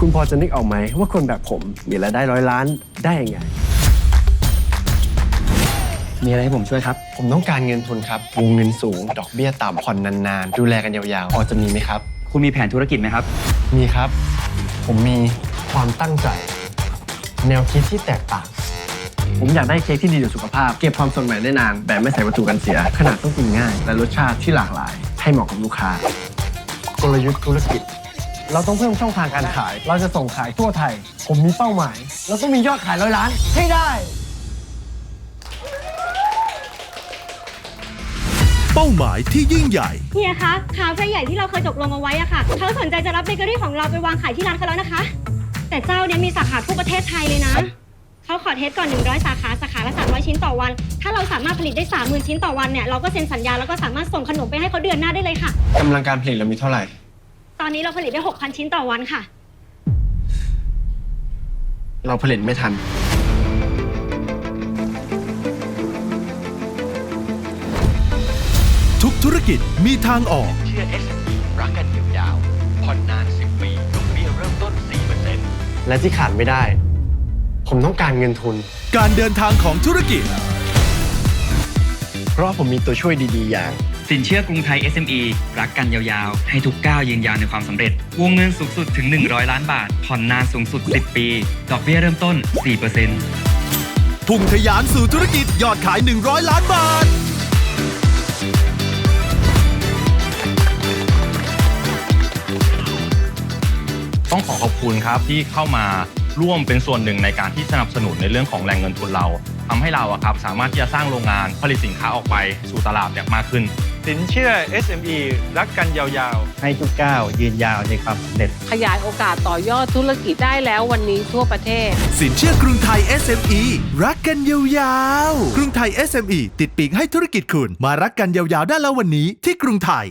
คุณพอจะนึกออกไหมว่าคนแบบผมมีรายได้ร้อยล้านได้ยังไง มีอะไรให้ผมช่วยครับ ผมต้องการเงินทุนครับ วงเงินสูง ดอกเบี้ยต่ำผ่อนนานๆ ดูแลกันยาวๆพอจะมีไหมครับ คุณมีแผนธุรกิจไหมครับ มีครับ ผมมีความตั้งใจ แนวคิดที่แตกต่าง ผมอยากได้เค้กที่ดีต่อสุขภาพ เก็บความสดใหม่ได้นาน แบบไม่ใส่วัตถุกันเสีย ขนาดต้องกินง่าย และรสชาติที่หลากหลาย ให้เหมาะกับลูกค้ากลยุทธ์ธุรกิจ เราต้องเพิ่มช่องทางการขาย เราจะส่งขายทั่วไทย ผมมีเป้าหมาย เราต้องมียอดขายร้อยล้านให้ได้ เป้าหมายที่ยิ่งใหญ่ เฮียคะคาเฟ่ใหญ่ที่เราเคยตกลงเอาไว้อะค่ะ เขาสนใจจะรับเบเกอรี่ของเราไปวางขายที่ร้านเขาแล้วนะคะ แต่เจ้าเนี้ยมีสาขาทั่วประเทศไทยเลยนะ เขาขอเทสก่อน 100 สาขา สาขาละ 300 ชิ้นต่อวัน ถ้าเราสามารถผลิตได้ 30,000 ชิ้นต่อวันเนี่ย เราก็เซ็นสัญญาแล้วก็สามารถส่งขนมไปให้เขาเดือนหน้าได้เลยค่ะ กำลังการผลิตเรามีเท่าไหร่ ตอนนี้เราผลิตได้ 6,000 ชิ้นต่อวันค่ะ เราผลิตไม่ทัน ทุกธุรกิจมีทางออก เชื่อ SME รักกันยาวๆผ่อนนาน 10 ปีดอกเบี้ยเริ่มต้น 4%และที่ขาดไม่ได้ ผมต้องการเงินทุน การเดินทางของธุรกิจ เพราะผมมีตัวช่วยดี ๆ อย่าง สินเชื่อกรุงไทย SME รักกันยาวๆ ให้ทุกก้าวยืนยาวในความสำเร็จ วงเงินสูงสุดถึง 100 ล้านบาท ผ่อนนานสูงสุด 10 ปี ดอกเบี้ยเริ่มต้น 4%พุ่งทะยานสู่ธุรกิจยอดขาย 100 ล้านบาท ต้องขอขอบคุณครับที่เข้ามาร่วมเป็นส่วนหนึ่งในการที่สนับสนุนในเรื่องของแรงเงินทุนเราทำให้เราอะครับสามารถที่จะสร้างโรงงานผลิตสินค้าออกไปสู่ตลาดเนี่ยมากขึ้น สินเชื่อ SME รักกันยาวๆ ให้ทุกก้าวยืนยาวในความสำเร็จ ขยายโอกาสต่อยอดธุรกิจได้แล้ววันนี้ทั่วประเทศ สินเชื่อกรุงไทย SME รักกันยาวๆ กรุงไทย SME ติดปีกให้ธุรกิจคุณ มารักกันยาวๆได้แล้ววันนี้ที่กรุงไทย